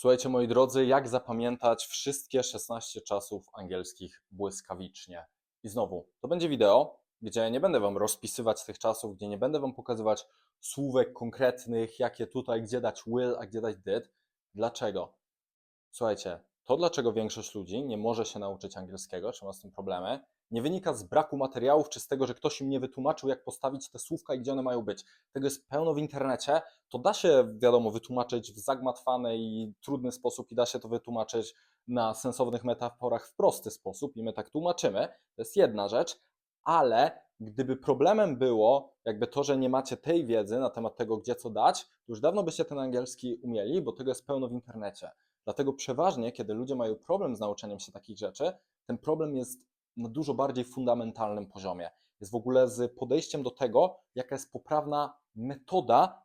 Słuchajcie, moi drodzy, jak zapamiętać wszystkie 16 czasów angielskich błyskawicznie? I znowu, to będzie wideo, gdzie nie będę Wam rozpisywać tych czasów, gdzie nie będę Wam pokazywać słówek konkretnych, jakie tutaj, gdzie dać will, a gdzie dać did. Dlaczego? Słuchajcie, to dlaczego większość ludzi nie może się nauczyć angielskiego, czy ma z tym problemy, nie wynika z braku materiałów, czy z tego, że ktoś im nie wytłumaczył, jak postawić te słówka i gdzie one mają być. Tego jest pełno w internecie. To da się, wiadomo, wytłumaczyć w zagmatwany i trudny sposób, i da się to wytłumaczyć na sensownych metaforach w prosty sposób, i my tak tłumaczymy. To jest jedna rzecz, ale gdyby problemem było jakby to, że nie macie tej wiedzy na temat tego, gdzie co dać, to już dawno byście ten angielski umieli, bo tego jest pełno w internecie. Dlatego przeważnie, kiedy ludzie mają problem z nauczeniem się takich rzeczy, ten problem jest na dużo bardziej fundamentalnym poziomie. Jest w ogóle z podejściem do tego, jaka jest poprawna metoda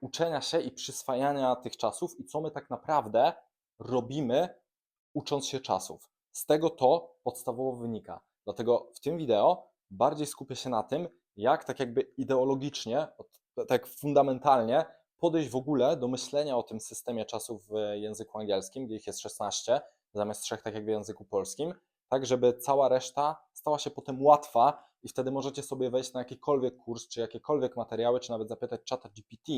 uczenia się i przyswajania tych czasów i co my tak naprawdę robimy, ucząc się czasów. Z tego to podstawowo wynika. Dlatego w tym wideo bardziej skupię się na tym, jak tak jakby ideologicznie, tak fundamentalnie podejść w ogóle do myślenia o tym systemie czasów w języku angielskim, gdzie ich jest 16, zamiast trzech, tak jak w języku polskim, tak żeby cała reszta stała się potem łatwa i wtedy możecie sobie wejść na jakikolwiek kurs, czy jakiekolwiek materiały, czy nawet zapytać czata GPT,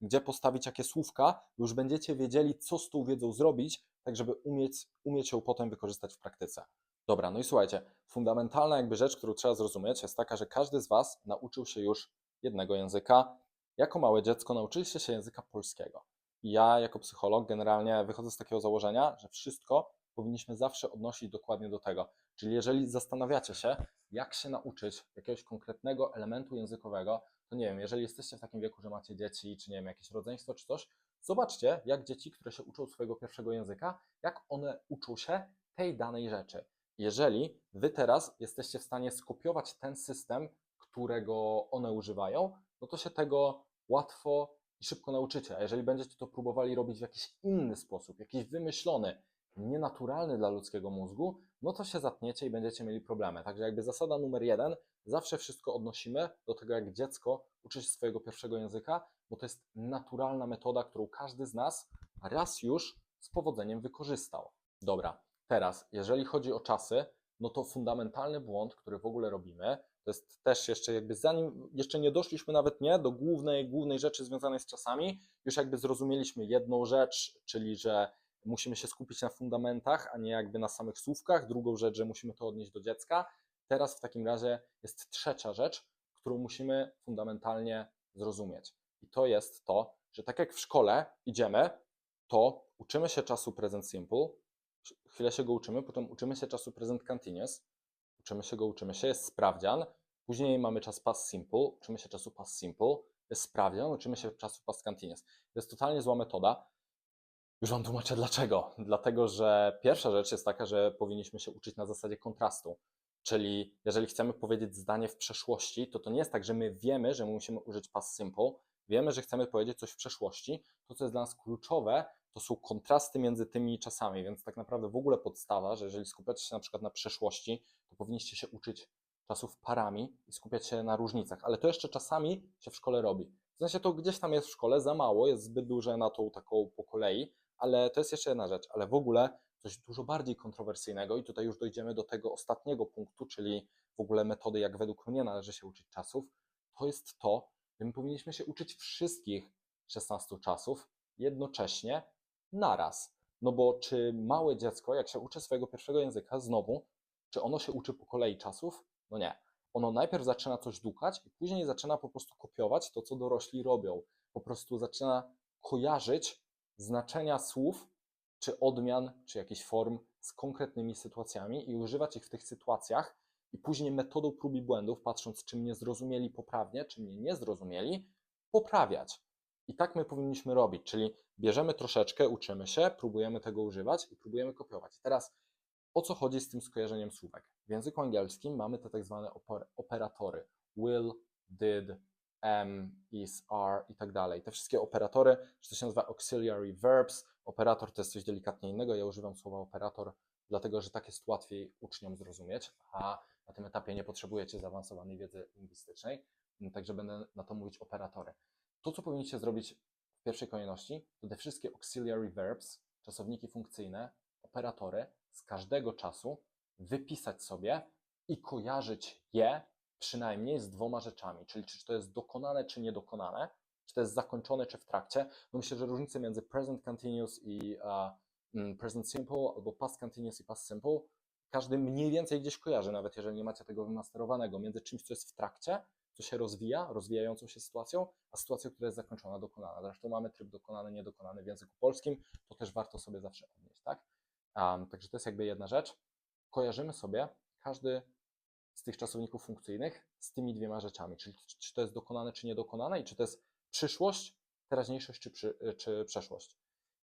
gdzie postawić jakie słówka, już będziecie wiedzieli, co z tą wiedzą zrobić, tak żeby umieć, umieć ją potem wykorzystać w praktyce. Dobra, no i słuchajcie, fundamentalna jakby rzecz, którą trzeba zrozumieć, jest taka, że każdy z Was nauczył się już jednego języka. Jako małe dziecko nauczyliście się języka polskiego. Ja, jako psycholog, generalnie wychodzę z takiego założenia, że wszystko powinniśmy zawsze odnosić dokładnie do tego. Czyli jeżeli zastanawiacie się, jak się nauczyć jakiegoś konkretnego elementu językowego, to nie wiem, jeżeli jesteście w takim wieku, że macie dzieci, czy nie wiem, jakieś rodzeństwo, czy coś, zobaczcie, jak dzieci, które się uczą swojego pierwszego języka, jak one uczą się tej danej rzeczy. Jeżeli wy teraz jesteście w stanie skopiować ten system, którego one używają, no to się tego łatwo i szybko nauczycie. A jeżeli będziecie to próbowali robić w jakiś inny sposób, jakiś wymyślony, nienaturalny dla ludzkiego mózgu, no to się zatniecie i będziecie mieli problemy. Także jakby zasada numer jeden, zawsze wszystko odnosimy do tego, jak dziecko uczy się swojego pierwszego języka, bo to jest naturalna metoda, którą każdy z nas raz już z powodzeniem wykorzystał. Dobra, teraz, jeżeli chodzi o czasy, no to fundamentalny błąd, który w ogóle robimy, to jest też jeszcze jakby zanim, jeszcze nie doszliśmy nawet nie do głównej, głównej rzeczy związanej z czasami, już jakby zrozumieliśmy jedną rzecz, czyli że musimy się skupić na fundamentach, a nie jakby na samych słówkach. Drugą rzecz, że musimy to odnieść do dziecka. Teraz w takim razie jest trzecia rzecz, którą musimy fundamentalnie zrozumieć. I to jest to, że tak jak w szkole idziemy, to uczymy się czasu present simple, chwilę się go uczymy, potem uczymy się czasu present continuous, uczymy się go, uczymy się, jest sprawdzian, później mamy czas past simple, uczymy się czasu past simple, jest sprawdzian, uczymy się czasu past continuous. To jest totalnie zła metoda. Już Wam tłumaczę dlaczego. Dlatego, że pierwsza rzecz jest taka, że powinniśmy się uczyć na zasadzie kontrastu. Czyli jeżeli chcemy powiedzieć zdanie w przeszłości, to to nie jest tak, że my wiemy, że my musimy użyć past simple, wiemy, że chcemy powiedzieć coś w przeszłości. To, co jest dla nas kluczowe, to są kontrasty między tymi czasami, więc tak naprawdę w ogóle podstawa, że jeżeli skupiacie się na przykład na przeszłości, to powinniście się uczyć czasów parami i skupiać się na różnicach, ale to jeszcze czasami się w szkole robi. W sensie to gdzieś tam jest w szkole, za mało, jest zbyt duże na tą taką po kolei, ale to jest jeszcze jedna rzecz, ale w ogóle coś dużo bardziej kontrowersyjnego i tutaj już dojdziemy do tego ostatniego punktu, czyli w ogóle metody, jak według mnie należy się uczyć czasów, to jest to, że my powinniśmy się uczyć wszystkich 16 czasów jednocześnie naraz. No bo czy małe dziecko, jak się uczy swojego pierwszego języka, znowu, czy ono się uczy po kolei czasów? No nie. Ono najpierw zaczyna coś dukać i później zaczyna po prostu kopiować to, co dorośli robią. Po prostu zaczyna kojarzyć znaczenia słów, czy odmian, czy jakichś form z konkretnymi sytuacjami i używać ich w tych sytuacjach i później metodą prób i błędów, patrząc, czy mnie zrozumieli poprawnie, czy mnie nie zrozumieli, poprawiać. I tak my powinniśmy robić, czyli bierzemy troszeczkę, uczymy się, próbujemy tego używać i próbujemy kopiować. I teraz o co chodzi z tym skojarzeniem słówek? W języku angielskim mamy te tak zwane oper- operatory will, did, am, is, are i tak dalej. Te wszystkie operatory, że to się nazywa auxiliary verbs. Operator to jest coś delikatnie innego. Ja używam słowa operator, dlatego że tak jest łatwiej uczniom zrozumieć, a na tym etapie nie potrzebujecie zaawansowanej wiedzy lingwistycznej, także będę na to mówić operatory. To, co powinniście zrobić w pierwszej kolejności, to te wszystkie auxiliary verbs, czasowniki funkcyjne, operatory z każdego czasu wypisać sobie i kojarzyć je przynajmniej z dwoma rzeczami, czyli czy to jest dokonane, czy niedokonane, czy to jest zakończone, czy w trakcie. No myślę, że różnice między present continuous i mm, present simple albo past continuous i past simple każdy mniej więcej gdzieś kojarzy, nawet jeżeli nie macie tego wymasterowanego, między czymś, co jest w trakcie, co się rozwija, rozwijającą się sytuacją, a sytuacją, która jest zakończona, dokonana. Zresztą mamy tryb dokonany, niedokonany w języku polskim, to też warto sobie zawsze odnieść, tak? Um, także to jest jakby jedna rzecz. Kojarzymy sobie każdy z tych czasowników funkcyjnych z tymi dwiema rzeczami, czyli czy to jest dokonane, czy niedokonane i czy to jest przyszłość, teraźniejszość, czy, przy, czy przeszłość.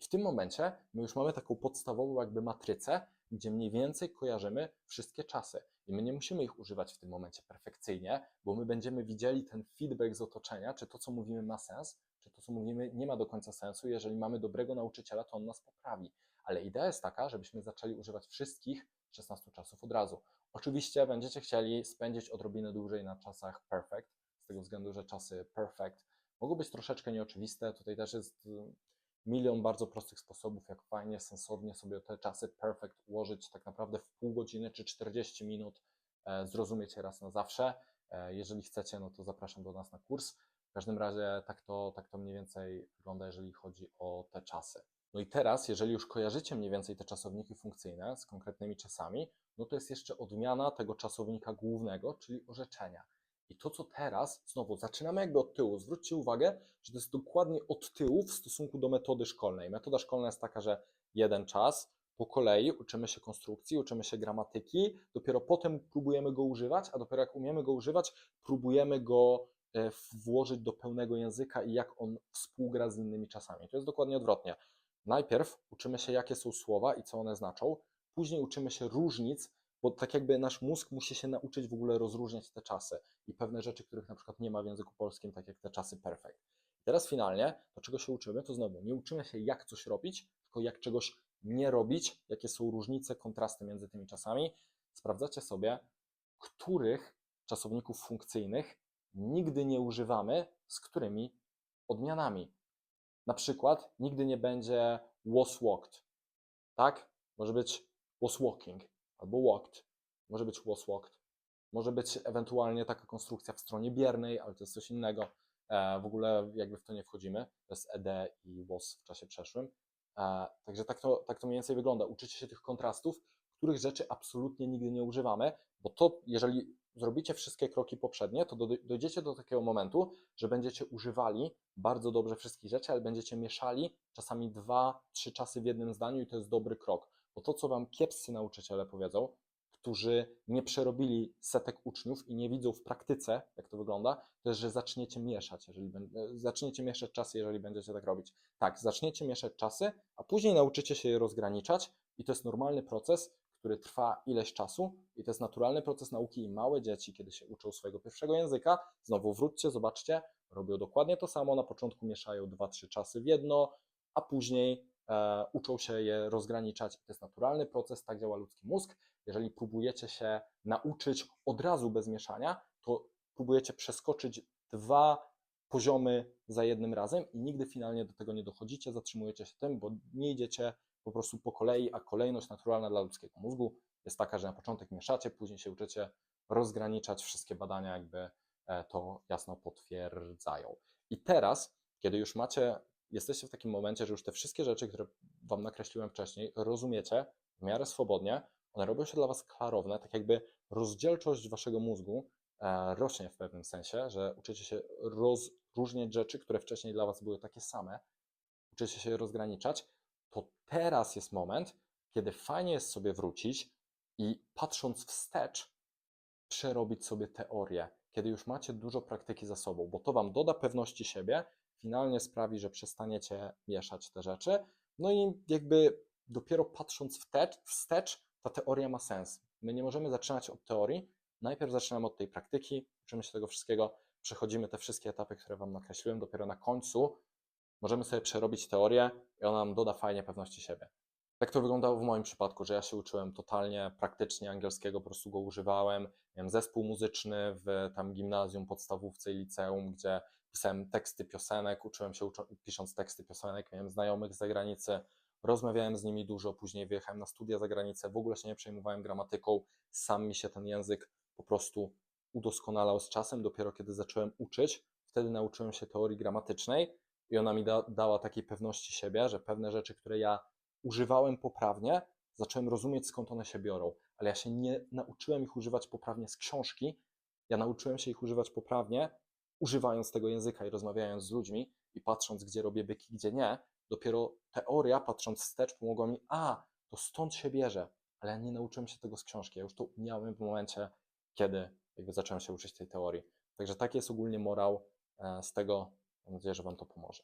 I w tym momencie my już mamy taką podstawową jakby matrycę, gdzie mniej więcej kojarzymy wszystkie czasy. I my nie musimy ich używać w tym momencie perfekcyjnie, bo my będziemy widzieli ten feedback z otoczenia, czy to, co mówimy, ma sens, czy to, co mówimy, nie ma do końca sensu. Jeżeli mamy dobrego nauczyciela, to on nas poprawi. Ale idea jest taka, żebyśmy zaczęli używać wszystkich 16 czasów od razu. Oczywiście będziecie chcieli spędzić odrobinę dłużej na czasach perfect, z tego względu, że czasy perfect mogą być troszeczkę nieoczywiste. Tutaj też jest y, milion bardzo prostych sposobów, jak fajnie, sensownie sobie te czasy perfect ułożyć tak naprawdę w pół godziny czy 40 minut, e, zrozumieć je raz na zawsze. E, Jeżeli chcecie, no to zapraszam do nas na kurs. W każdym razie tak to, tak to mniej więcej wygląda, jeżeli chodzi o te czasy. No i teraz, jeżeli już kojarzycie mniej więcej te czasowniki funkcyjne z konkretnymi czasami, no to jest jeszcze odmiana tego czasownika głównego, czyli orzeczenia. I to, co teraz, znowu zaczynamy jakby od tyłu. Zwróćcie uwagę, że to jest dokładnie od tyłu w stosunku do metody szkolnej. Metoda szkolna jest taka, że jeden czas, po kolei uczymy się konstrukcji, uczymy się gramatyki, dopiero potem próbujemy go używać, a dopiero jak umiemy go używać, próbujemy go e, włożyć do pełnego języka i jak on współgra z innymi czasami. To jest dokładnie odwrotnie. Najpierw uczymy się, jakie są słowa i co one znaczą, później uczymy się różnic, bo tak jakby nasz mózg musi się nauczyć w ogóle rozróżniać te czasy i pewne rzeczy, których na przykład nie ma w języku polskim, tak jak te czasy perfect. Teraz finalnie, to czego się uczymy, to znowu nie uczymy się jak coś robić, tylko jak czegoś nie robić, jakie są różnice, kontrasty między tymi czasami. Sprawdzacie sobie, których czasowników funkcyjnych nigdy nie używamy, z którymi odmianami. Na przykład nigdy nie będzie was walked, tak? Może być was walking albo walked. Może być was walked. Może być ewentualnie taka konstrukcja w stronie biernej, ale to jest coś innego. E, w ogóle jakby w to nie wchodzimy. To jest ed i was w czasie przeszłym. E, także tak to, tak to mniej więcej wygląda. Uczycie się tych kontrastów, których rzeczy absolutnie nigdy nie używamy, bo to, jeżeli zrobicie wszystkie kroki poprzednie, to do- dojdziecie do takiego momentu, że będziecie używali bardzo dobrze wszystkich rzeczy, ale będziecie mieszali czasami dwa, trzy czasy w jednym zdaniu i to jest dobry krok. Bo to, co wam kiepscy nauczyciele powiedzą, którzy nie przerobili setek uczniów i nie widzą w praktyce, jak to wygląda, to jest, że zaczniecie mieszać, jeżeli zaczniecie mieszać czasy, jeżeli będziecie tak robić. Tak, zaczniecie mieszać czasy, a później nauczycie się je rozgraniczać i to jest normalny proces, który trwa ileś czasu i to jest naturalny proces nauki i małe dzieci, kiedy się uczą swojego pierwszego języka, znowu wróćcie, zobaczcie, robią dokładnie to samo, na początku mieszają dwa, trzy czasy w jedno, a później e, uczą się je rozgraniczać. To jest naturalny proces, tak działa ludzki mózg. Jeżeli próbujecie się nauczyć od razu bez mieszania, to próbujecie przeskoczyć dwa poziomy za jednym razem i nigdy finalnie do tego nie dochodzicie, zatrzymujecie się tym, bo nie idziecie po prostu po kolei, a kolejność naturalna dla ludzkiego mózgu jest taka, że na początek mieszacie, później się uczycie rozgraniczać, wszystkie badania jakby e, to jasno potwierdzają. I teraz, kiedy już macie, jesteście w takim momencie, że już te wszystkie rzeczy, które Wam nakreśliłem wcześniej, rozumiecie w miarę swobodnie, one robią się dla Was klarowne, tak jakby rozdzielczość Waszego mózgu e, rośnie w pewnym sensie, że uczycie się rozróżniać rzeczy, które wcześniej dla Was były takie same, uczycie się rozgraniczać, to teraz jest moment, kiedy fajnie jest sobie wrócić i patrząc wstecz, przerobić sobie teorię, kiedy już macie dużo praktyki za sobą, bo to Wam doda pewności siebie, finalnie sprawi, że przestaniecie mieszać te rzeczy, no i jakby dopiero patrząc wstecz, wstecz ta teoria ma sens. My nie możemy zaczynać od teorii, najpierw zaczynamy od tej praktyki, uczymy się tego wszystkiego, przechodzimy te wszystkie etapy, które Wam nakreśliłem, dopiero na końcu możemy sobie przerobić teorię i ona nam doda fajnie pewności siebie. Tak to wyglądało w moim przypadku, że ja się uczyłem totalnie praktycznie angielskiego, po prostu go używałem. Miałem zespół muzyczny w tam gimnazjum, podstawówce i liceum, gdzie pisałem teksty piosenek, uczyłem się pisząc teksty piosenek, miałem znajomych z zagranicy, rozmawiałem z nimi dużo, później wyjechałem na studia za granicę, w ogóle się nie przejmowałem gramatyką, sam mi się ten język po prostu udoskonalał z czasem. Dopiero kiedy zacząłem uczyć, wtedy nauczyłem się teorii gramatycznej i ona mi da, dała takiej pewności siebie, że pewne rzeczy, które ja używałem poprawnie, zacząłem rozumieć skąd one się biorą, ale ja się nie nauczyłem ich używać poprawnie z książki, ja nauczyłem się ich używać poprawnie, używając tego języka i rozmawiając z ludźmi i patrząc, gdzie robię byki, gdzie nie. Dopiero teoria, patrząc wstecz, pomogła mi, a, to stąd się bierze, ale ja nie nauczyłem się tego z książki, ja już to umiałem w momencie, kiedy jakby zacząłem się uczyć tej teorii. Także taki jest ogólnie morał e, z tego, mam nadzieję, że Wam to pomoże.